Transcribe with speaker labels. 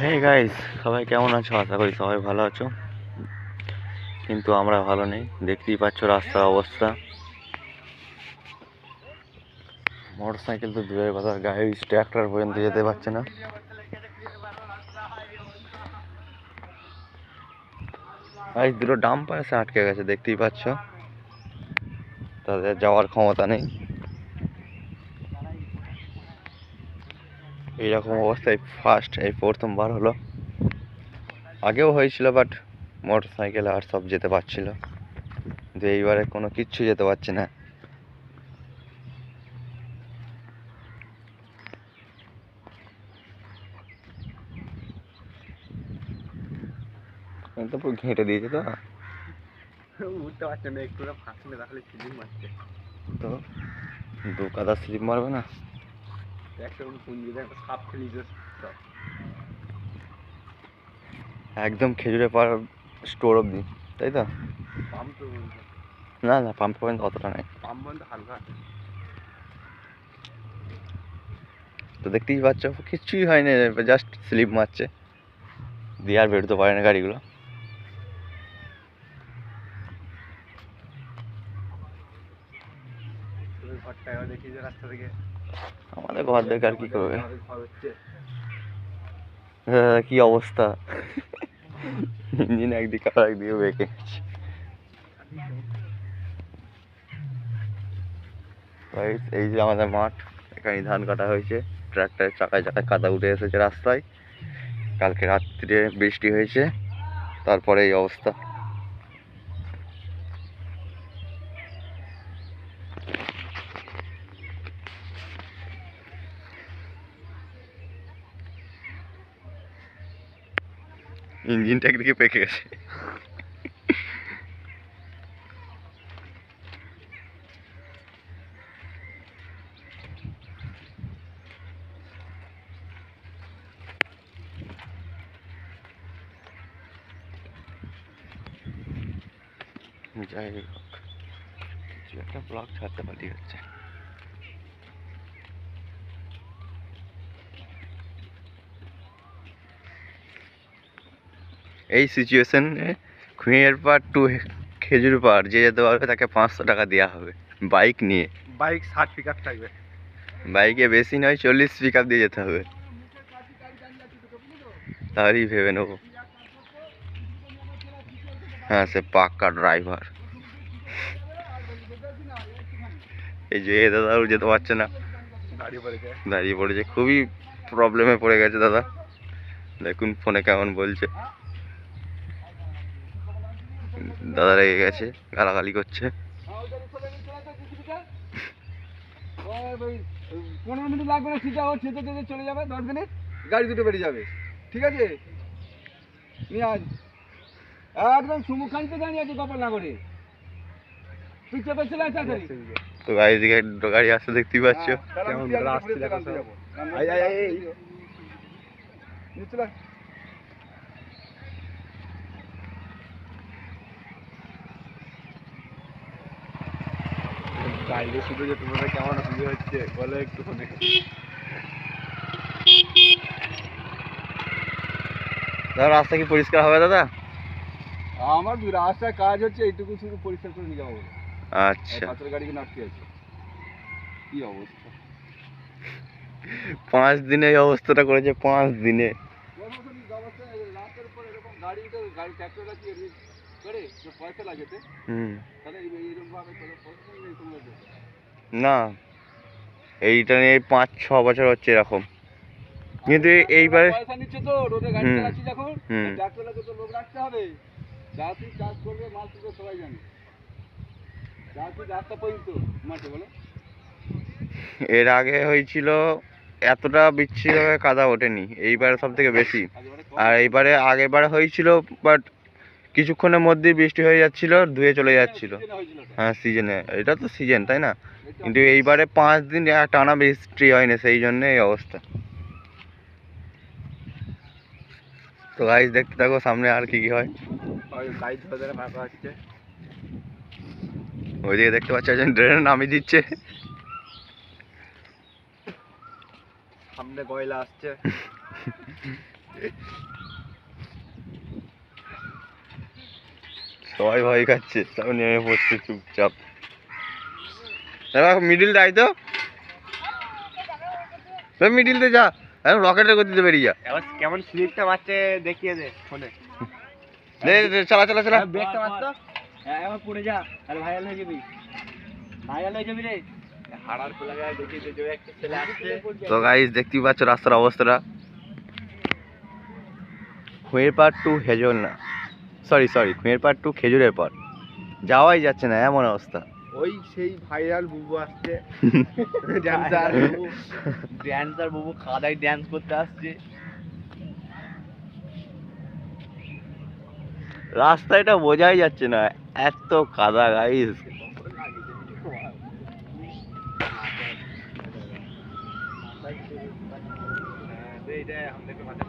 Speaker 1: Hey guys সবাই কেমন আছো? আশা করি সবাই ভালো আছো। কিন্তু আমরা ভালো নেই। দেখতেই পাচ্ছ রাস্তার অবস্থা। মোটর সাইকেল তো দূরের কথা গাড়ি ট্র্যাক্টর পর্যন্ত যেতে পারছে না। আজ দুটো ডাম পাশে আটকে গেছে, দেখতেই পাচ্ছ। তাদের যাওয়ার ক্ষমতা নেই। এইরকম অবস্থায় ফার্স্ট এই প্রথমবার হলো। আগেও হয়েছিল বাট মোটর সাইকেল আর সব যেতে পারছিল। কিন্তু এইবারে কোনো কিচ্ছু যেতে পারছে না। এই তো পুরো ঘেঁটে দিয়েছে তো।
Speaker 2: উঠতে পারছে না একটু ফাঁসলে তাহলে ফিলিং মারছে
Speaker 1: তো দু কাদা স্লিপ মারবে না? একদম খেজুরে পাড় স্টোর অবধি তাই তো? না না পাম্প পয়েন্ট অতটা নেই।
Speaker 2: পাম্প বন্ধ হালকা
Speaker 1: তো দেখতেই পাচ্ছ কিচ্ছুই হয়নি জাস্ট স্লিপ মারছে। দিয়ে আর বেরোতে পারে না গাড়িগুলো।
Speaker 2: ঘরটা দেখি যে রাস্তা থেকে।
Speaker 1: আমাদের ঘর দেখে আর কি করবে?
Speaker 2: ঘর
Speaker 1: কি অবস্থা? ইঞ্জিন একদিকে আর একদিকে বেঁকে এই যে আমাদের মাঠ, এখানে ধান কাটা হয়েছে। ট্রাক্টরের চাকায় চাকায় কাদা উঠে এসেছে রাস্তায়। কালকে রাত্রিরে বৃষ্টি হয়েছে। তারপরে এই অবস্থা। ইঞ্জিনটা একদিকে পেকে গেছে যাই হোক কিছু একটা ব্লগ ছাড়তে পারি হচ্ছে এই সিচুয়েশনে খুঁয়ের পাড় টু খেজুর পাড় যে যেতে পারবে তাকে পাঁচশো টাকা দেওয়া হবে। বাইক নিয়ে।
Speaker 2: বাইক ষাট পিক আপ থাকবে
Speaker 1: বাইকে বেশি নয় চল্লিশ পিক আপ দিয়ে যেতে হবে। তাহলেই ভেবে নেব। হ্যাঁ সে পাক্কা ড্রাইভার এই যে দাদাও যেতে পারছে না। দাঁড়িয়ে পড়েছে। খুবই প্রবলেমে পড়ে গেছে দাদা। দেখুন ফোনে কেমন বলছে। দাদা রেগে গেছে গালাগালি করছে।
Speaker 2: পনেরো মিনিট লাগবে না সিধা ও ছেঁচে ছেঁচে চলে যাবে দশ মিনিট গাড়ি দুটো বেরিয়ে যাবে ঠিক আছে নিয়ে আজ একদম সুমুখান্তে দাঁড়িয়ে আছে কপাল না তুই তাড়াতাড়ি
Speaker 1: তো গাড়ি দিকে গাড়ি আসতে দেখতেই পাচ্ছ
Speaker 2: কেমন আসছে দেখো সব। আয়, আয়, আয়, এই। নিয়ে চলে আয়। বাইরে শুধু যে তোমাদের কেমন সুবিধা হচ্ছে বলে একটু ফোনে
Speaker 1: দাদা রাস্তা কি পরিষ্কার হবে দাদা?
Speaker 2: আমার রাস্তায় কাজ হচ্ছে এইটুকু শুধু পরিষ্কার করে নিয়ে যাব
Speaker 1: আচ্ছা।
Speaker 2: পাথর গাড়ি কিনে আটকে আছে? কি অবস্থা?
Speaker 1: পাঁচ দিনে এই অবস্থাটা করেছে পাঁচ দিনে।
Speaker 2: গাড়ি করে? পয়সা লাগেতে
Speaker 1: হুম।
Speaker 2: তাহলে এইরকম ভাবে পয়সা নিয়ে এরকম লাগে।
Speaker 1: না এইটা নিয়ে পাঁচ ছ বছর হচ্ছে এরকম। কিন্তু এইবারে এর আগে হয়েছিল এতটা বিচ্ছিরিভাবে কাদা ওঠেনি এইবারে সব থেকে বেশি। আর এইবারে আগেরবারে হয়েছিল বাট কিছুক্ষণের মধ্যেই বৃষ্টি হয়ে যাচ্ছিল ধুয়ে চলে যাচ্ছিল।
Speaker 2: হয়েছিল ওটা।
Speaker 1: হ্যাঁ সিজনে এটা তো সিজন তাই না? কিন্তু এইবারে পাঁচ দিন টানা বৃষ্টি হয়নি সেই জন্য এই অবস্থা। তো গাইজ দেখতে থাকো সামনে আর কি কি হয়। ওইদিকে দেখতে পাচ্ছ একজন ড্রেনে নামিয়ে দিচ্ছে।
Speaker 2: সামনে গয়লা আসছে।
Speaker 1: সবাই ভয় খাচ্ছে। সব নেমে পড়ছে চুপচাপ। মিডিল দেয় তো। মিডিল মিডিলতে যা। এখন রকেটের গতিতে বেরিয়ে যা।
Speaker 3: এবার কেমন স্লিপটা মারছে দেখিয়ে দে ফোনে
Speaker 1: দে দে, চালা চালা চালা।
Speaker 3: ব্রেকটা মারতো। হ্যাঁ এবার পড়ে যা। আর ভাইরাল হয়ে যাবি। ভাইরাল হয়ে যাবি রে। হাড়ার খোলা গায়ে দেখিয়ে দে যে একটা ছেলে আসছে।
Speaker 1: তো গাইস দেখতেই পাচ্ছ রাস্তার অবস্থাটা। খুঁয়ের পাড় টু হেজল না সরি সরি খুঁয়ের পাড় টু খেজুরের পর যাওয়াই যাচ্ছে না এমন অবস্থা।
Speaker 3: ওই সেই ভাইরাল বুবু আসছে। ড্যান্সার ড্যান্সার বুবু। কাদায় ড্যান্স করতে আসছে।
Speaker 1: রাস্তা এটা বোঝাই যাচ্ছে না এত কাদা গাইস হ্যাঁ, এইটা আমাদেরকে মাঝে